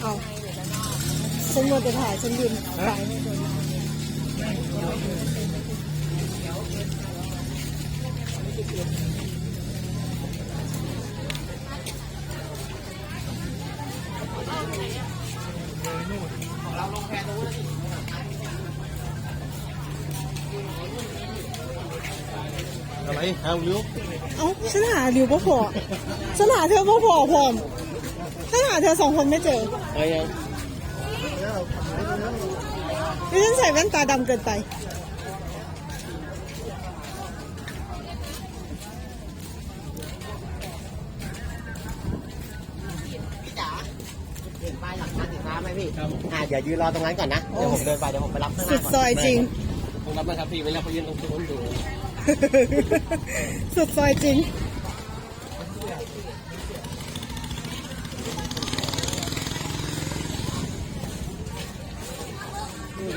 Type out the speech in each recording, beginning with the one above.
เอาฉันมัวแต่ถ่ายฉันยืนถ่ายอะไรหาเลี้ยวเอ้าฉันหาหลิวบ่พอฉันหาเธอบ่พอพร้อม ฉันหาเธอสองคนไม่เจอไปยังดิฉันใส่แว่นตาดำเกินไป พี่จ๋าเห็นป้ายหลักการสินค้าไหมพี่อ่าเดี๋ยวยืนรอตรงนั้นก่อนนะ เดี๋ยวผมเดินไปเดี๋ยวผมไปรับข้างหสุน้าดก่อนซอยจริง ผมรับนะครับพี่ไม่รับไปยืนตรงนู้นดู สุดซอยจริง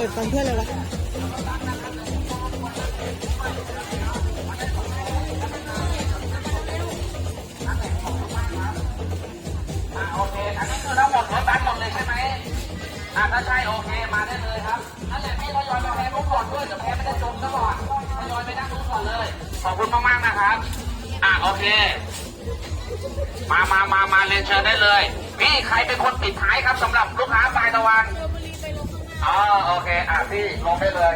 ปิดฟังเพื่อนเลยวะโอเค อันนี้คือทั้งหมดรถบัสหมดเลยใช่ไหมอ่าถ้าใช่โอเค มาได้เลยครับ นั่นแหละพี่ทยอยมาแพ้ทุกก่อนด้วยเดี๋ยวแพ้ไม่ได้จมซะก่อนทยอยไปนั่งทุกก่อนเลย ขอบคุณมากๆนะครับ อ่าโอเค มามามามาเรียนเชิญได้เลย พี่ใครเป็นคนปิดท้ายครับสำหรับลูกค้าปลายตะวัน อ๋อโอเค อะพี่ลงได้เลย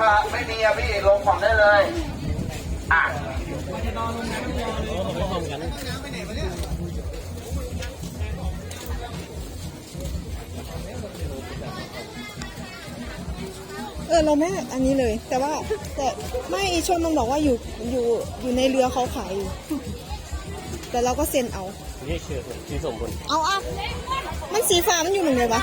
อ่าไม่มีอะพี่ลงของได้เลย อะเออเราไม่อันนี้เลย แต่ว่าแต่ไม่อีชนมันบอกว่าอยู่อยู่อยู่ในเรือเขาขายอยู่แต่เราก็เซ็นเอา นี่คือที่ส่งคนเอาอะมัน สีฟ้ามันอยู่หนึ่งเลยวะ